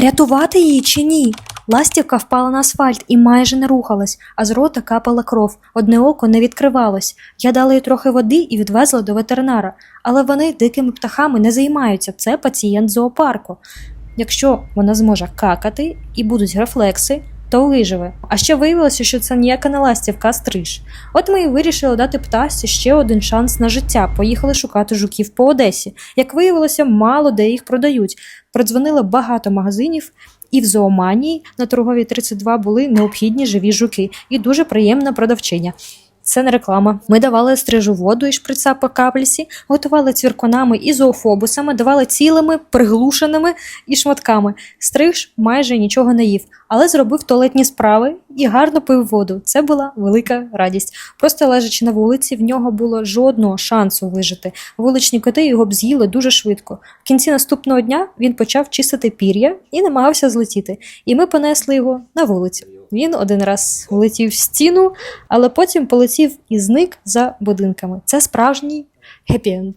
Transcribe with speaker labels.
Speaker 1: Рятувати її чи ні? Ластівка впала на асфальт і майже не рухалась, а з рота капала кров. Одне око не відкривалось. Я дала їй трохи води і відвезла до ветеринара. Але вони дикими птахами не займаються. Це пацієнт зоопарку. Якщо вона зможе какати і будуть рефлекси, то виживе. А ще виявилося, що це ніяка не ластівка, а стриж. От ми і вирішили дати птасці ще один шанс на життя. Поїхали шукати жуків по Одесі. Як виявилося, мало де їх продають. Продзвонили багато магазинів. І в зооманії на торговій 32 були необхідні живі жуки і дуже приємна продавчиня. Це не реклама. Ми давали стрижу воду і шприца по каплісі, готували цвіркунами і зоофобусами, давали цілими, приглушеними і шматками. Стриж майже нічого не їв, але зробив туалетні справи і гарно пив воду. Це була велика радість. Просто лежачи на вулиці, в нього було жодного шансу вижити. Вуличні коти його б з'їли дуже швидко. В кінці наступного дня він почав чистити пір'я і намагався злетіти. І ми понесли його на вулицю. Він один раз влетів в стіну, але потім полетів і зник за будинками. Це справжній хеппі-енд.